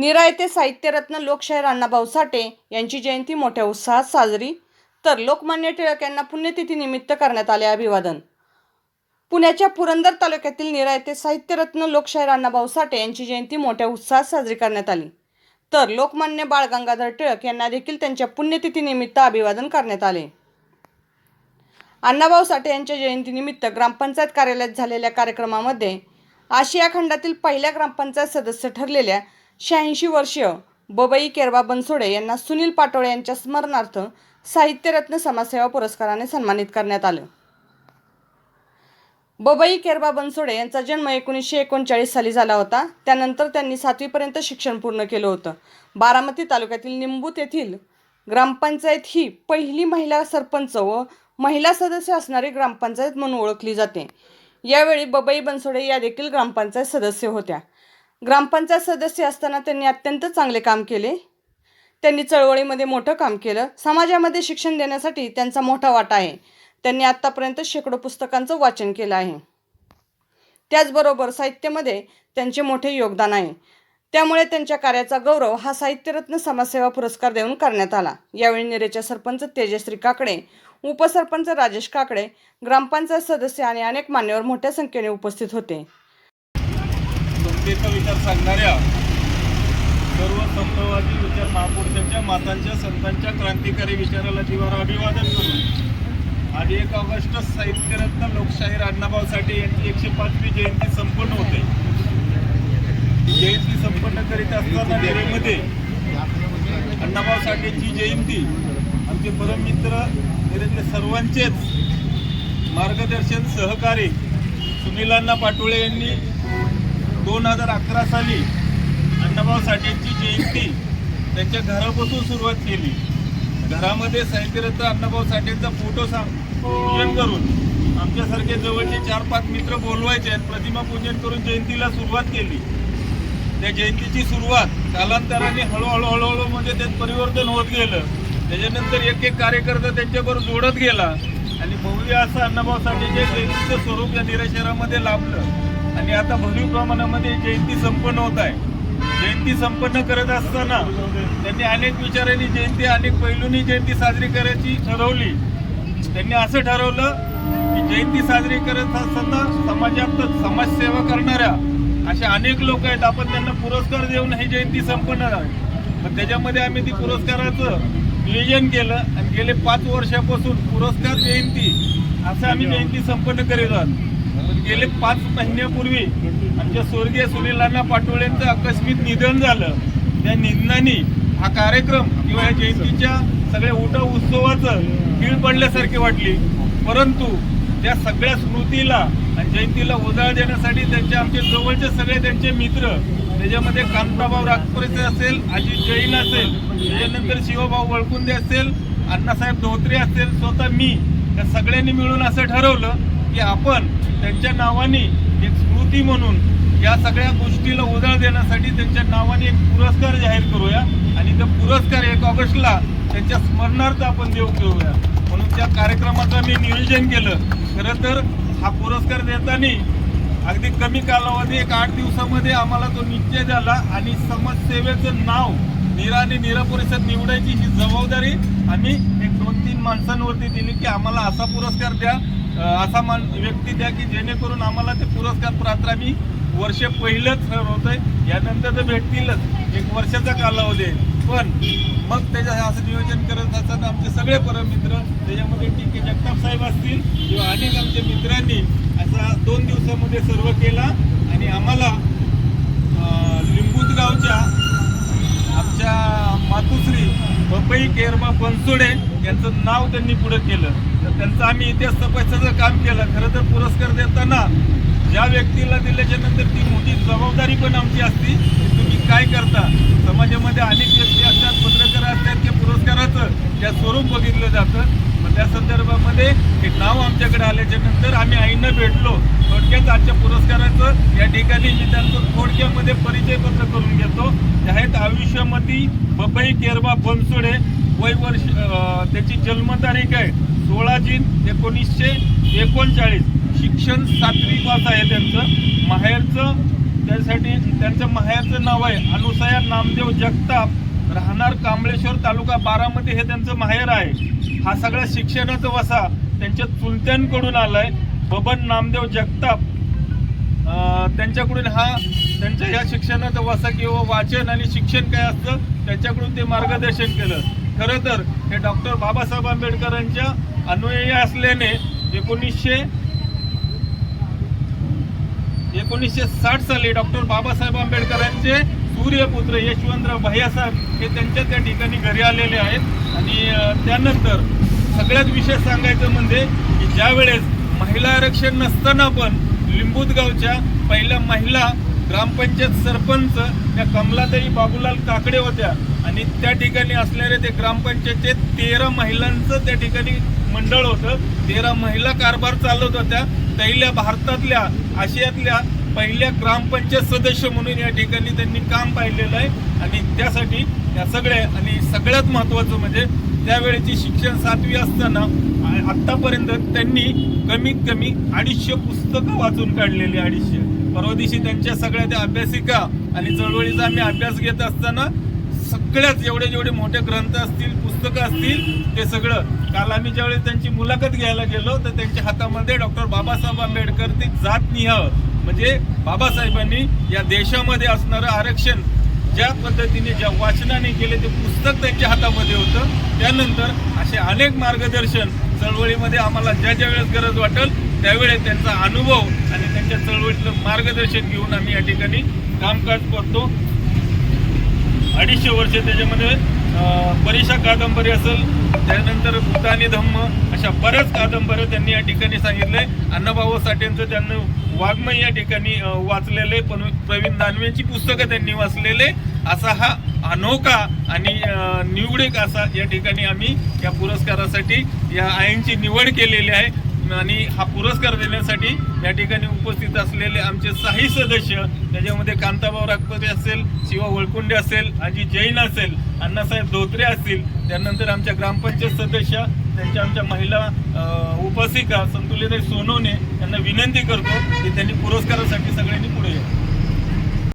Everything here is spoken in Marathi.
निरायते येथे साहित्यरत्न लोकशाहीर अण्णाभाऊ साठे यांची जयंती मोठ्या उत्साहात साजरी. तर लोकमान्य टिळक यांना पुण्यतिथीनिमित्त करण्यात आले अभिवादन. पुण्याच्या पुरंदर तालुक्यातील निरायते येथे साहित्यरत्न लोकशाहीर अण्णाभाऊ साठे यांची जयंती मोठ्या उत्साहात साजरी करण्यात आली. तर लोकमान्य बाळ गंगाधर टिळक यांना देखील त्यांच्या पुण्यतिथीनिमित्त अभिवादन करण्यात आले. अण्णाभाऊ साठे यांच्या जयंतीनिमित्त ग्रामपंचायत कार्यालयात झालेल्या कार्यक्रमामध्ये आशिया खंडातील पहिल्या ग्रामपंचायत सदस्य ठरलेल्या शहाऐंशी वर्षीय बबई केरबा बनसोडे यांना सुनील पाटोळे यांच्या स्मरणार्थ साहित्यरत्न समाजसेवा पुरस्काराने सन्मानित करण्यात आलं. बबई केरबा बनसोडे यांचा जन्म एकोणीसशे एकोणचाळीस साली झाला होता. त्यानंतर त्यांनी सातवीपर्यंत शिक्षण पूर्ण केलं होतं. बारामती तालुक्यातील निंबूत येथील ग्रामपंचायत ही पहिली महिला सरपंच व महिला सदस्य असणारी ग्रामपंचायत म्हणून ओळखली जाते. यावेळी बबई बनसोडे या देखील ग्रामपंचायत सदस्य होत्या. ग्रामपंचायत सदस्य असताना त्यांनी अत्यंत चांगले काम केले. त्यांनी चळवळीमध्ये मोठं काम केलं. समाजामध्ये शिक्षण देण्यासाठी त्यांचा मोठा वाटा आहे. त्यांनी आत्तापर्यंत शेकडो पुस्तकांचं वाचन केलं आहे. त्याचबरोबर साहित्यामध्ये त्यांचे मोठे योगदान आहे. त्यामुळे त्यांच्या कार्याचा गौरव हा साहित्यरत्न समाजसेवा पुरस्कार देऊन करण्यात आला. यावेळी निरेच्या सरपंच तेजश्री काकडे उपसरपंच राजेश काकडे ग्रामपंचायत सदस्य आणि अनेक मान्यवर मोठ्या संख्येने उपस्थित होते. समतेचा विचार सांगणाऱ्या सर्व संतवादी विचार महापुरुषांच्या मातांच्या संतांच्या क्रांतिकारी विचाराला जीवाला अभिवादन करून आज एक ऑगस्ट साहित्यरत्न लोकशाहीर अण्णाभाऊ साठे यांची एकशे पाचवी जयंती संपन्न होते. जयंती संपन्न करीत असताना नेरेमध्ये अण्णाभाऊ साठेची जयंती आमचे परममित्र डेरेतले सर्वांचेच मार्गदर्शन सहकारी सुनीलांना पाटोळे यांनी दोन हजार अकरा साली अण्णाभाऊ साठेंची जयंती त्यांच्या घरापासून सुरुवात केली. घरामध्ये साहित्यरत्न अण्णाभाऊ साठेंचा फोटो सांग पूजन करून आमच्यासारखे जवळचे चार पाच मित्र बोलवायचे आणि प्रतिमा पूजन करून जयंतीला सुरुवात केली. त्या जयंतीची सुरुवात कालांतराने हळूहळू हळूहळू म्हणजे त्यात परिवर्तन होत गेलं. त्याच्यानंतर एक एक कार्यकर्ता त्यांच्याबरोबर जोडत गेला आणि भव्य असं अण्णाभाऊ साठेच्या जयंतीचं स्वरूप या निराशहरामध्ये लाभलं. आणि आता भरीव प्रमाणामध्ये जयंती संपन्न होत आहे. जयंती संपन्न करत असताना त्यांनी अनेक विचारांनी जयंती अनेक पैलूंनी जयंती साजरी करायची ठरवली. त्यांनी असं ठरवलं की जयंती साजरी करत असताना समाजात समाजसेवा करणाऱ्या अशा अनेक लोक आहेत. आपण त्यांना पुरस्कार देऊन ही जयंती संपन्न आहे पण त्याच्यामध्ये आम्ही ती पुरस्काराचं नियोजन केलं आणि गेले पाच वर्षापासून पुरस्कार जयंती असं आम्ही जयंती संपन्न करीत आहोत. गेले पाच महिन्यापूर्वी आमच्या स्वर्गीय सुनील अण्णा पाटोळेंचं आकस्मिक निधन झालं. त्या निधनाने हा कार्यक्रम किंवा या जयंतीच्या सगळ्या उठा उत्सवाचं कीळ पडल्यासारखी वाटली. परंतु त्या सगळ्या स्मृतीला आणि जयंतीला उजाळा देण्यासाठी त्यांचे आमचे जवळचे सगळे त्यांचे मित्र त्याच्यामध्ये कांताबाव रागपुरेचे असेल अजित जैन असेल त्याच्यानंतर शिवभाऊ वळकुंदे असेल अण्णासाहेब धोत्रे असेल स्वतः मी या सगळ्यांनी मिळून असं ठरवलं. की आपण त्यांच्या नावाने एक स्मृती म्हणून या सगळ्या गोष्टीला उजाळ देण्यासाठी त्यांच्या नावाने एक पुरस्कार जाहीर करूया आणि त्या पुरस्कार एक ऑगस्टला त्यांच्या स्मरणार्थ आपण देऊ घेऊया म्हणून त्या कार्यक्रमाचं मी नियोजन केलं. खरं तर हा पुरस्कार देताना अगदी कमी कालावधी एक आठ दिवसामध्ये आम्हाला तो निश्चय झाला आणि समाजसेवेचं नाव नीरा आणि नीरा परिषद निवडायची ही जबाबदारी आम्ही एक दोन तीन माणसांवरती दिली की आम्हाला असा पुरस्कार द्या असा मान व्यक्ती द्या की जेणेकरून आम्हाला ते पुरस्कार प्राप्त आम्ही वर्ष पहिलंच ठरवतोय. यानंतर तर भेटतीलच. एक वर्षाचा कालावधी आहे. पण मग त्याच्या असं नियोजन करत असताना आमचे सगळे परममित्र त्याच्यामध्ये टी के जगताप साहेब असतील किंवा अनेक आमच्या मित्रांनी असा दोन दिवसामध्ये सर्व केला आणि आम्हाला बनसोडे यांचं नाव त्यांनी पुढे केलं. तर त्यांचं आम्ही इतिहास तपासाचं काम केलं. खरं तर पुरस्कार देताना ज्या व्यक्तीला दिल्याच्या नंतर ती मोठी जबाबदारी पण आमची असती. तुम्ही काय करता? समाजामध्ये अनेक व्यक्ती असतात पत्रकार असतात. त्या पुरस्काराचं त्या स्वरूप बघितलं जातं. मग त्या संदर्भामध्ये एक नाव आमच्याकडे आल्याच्यानंतर आम्ही आईनं भेटलो. थोडक्यात या ठिकाणी मी त्यांचं थोडक्यामध्ये परिचय पत्र करून घेतो. त्या आहेत आयुष्यमती बबई केरबा बनसोडे. वय वर्ष त्याची जन्मतारीख आहे सोळा जून एकोणीसशे एकोणचाळीस. शिक्षण सातवी पास आहे त्यांचं. माहेरचं त्यासाठी त्यांचं माहेरचं नाव आहे अनुसया नामदेव जगताप. राहणार कांबळेश्वर तालुका बारामती हे त्यांचं माहेर आहे. हा सगळा शिक्षणाचा वसा त्यांच्या चुलत्यांकडून आलाय. बबन नामदेव जगताप. त्यांच्याकडून हा त्यांच्या ह्या शिक्षणाचा वासा किंवा वाचन आणि शिक्षण काय असतं त्याच्याकडून ते मार्गदर्शन केलं. खरं तर हे डॉक्टर बाबासाहेब आंबेडकरांच्या अन्वयी असल्याने एकोणीसशे एकोणीसशे साठ साली डॉक्टर बाबासाहेब आंबेडकरांचे सूर्यपुत्र यशवंतराव भैयासाहेब हे त्यांच्या त्या ठिकाणी घरी आलेले आहेत. आणि त्यानंतर सगळ्यात विशेष सांगायचं म्हणजे की ज्यावेळेस महिला आरक्षण नसताना पण लिंबूतगावच्या पहिल्या महिला ग्रामपंचायत सरपंच या कमलाताई बाबूलाल काकडे होत्या. आणि त्या ठिकाणी असणारे ते ग्रामपंचायतचे तेरा महिलांचं त्या ठिकाणी मंडळ होतं. तेरा महिला कारभार चालवत होत्या. पहिल्या भारतातल्या आशियातल्या पहिल्या ग्रामपंचायत सदस्य म्हणून या ठिकाणी त्यांनी काम पाहिलेलं आहे. आणि त्यासाठी या सगळ्या आणि सगळ्यात महत्त्वाचं म्हणजे त्यावेळेची शिक्षण सातवी असताना आत्तापर्यंत त्यांनी कमीत कमी अडीचशे पुस्तकं वाचून काढलेली अडीचशे. परवा दिवशी त्यांच्या सगळ्या त्या अभ्यासिका आणि चळवळीचा आम्ही अभ्यास घेत असताना सगळ्यात एवढे जेवढे मोठे ग्रंथ असतील पुस्तकं असतील ते सगळं. काल आम्ही ज्यावेळेस त्यांची मुलाखत घ्यायला गेलो तर त्यांच्या हातामध्ये डॉक्टर बाबासाहेब आंबेडकर ते जात निह म्हणजे बाबासाहेबांनी या देशामध्ये असणारं आरक्षण ज्या पद्धतीने ज्या वाचनाने केले ते पुस्तक त्यांच्या हातामध्ये होतं त्यानंतर असे अनेक मार्गदर्शन चळवळीमध्ये आम्हाला ज्या ज्या वेळेस गरज वाटेल त्यावेळेस त्यांचा अनुभव आणि त्यांच्या चळवळीतलं मार्गदर्शन घेऊन आम्ही या ठिकाणी कामकाज करतो. अडीचशे वर्ष त्याच्यामध्ये अं, कादंबरी असेल त्यानंतर भूतानी आणि धम्म अशा बऱ्याच कादंबऱ्या त्यांनी या ठिकाणी सांगितले. अण्णाभाऊ साठेंचं त्यांनी वाङ्मय या ठिकाणी वाचलेले पण प्रवीण दानवेंची पुस्तकं त्यांनी वाचलेले असा हा अनोखा आणि निवडक असा या ठिकाणी आम्ही या पुरस्कारासाठी या आईंची निवड केलेली आहे. आणि हा पुरस्कार देण्यासाठी या ठिकाणी उपस्थित असलेले आमचे साही सदस्य त्याच्यामध्ये कांताभाऊ रागपते असेल शिवा वळकुंडे असेल आजी जैन असेल अण्णासाहेब धोत्रे असतील त्यानंतर आमच्या ग्रामपंचायत सदस्य त्यांच्या आमच्या महिला उपासिका संतुलिताई सोनवणे यांना विनंती करतो की त्यांनी पुरस्कारासाठी सगळ्यांनी पुढे येतो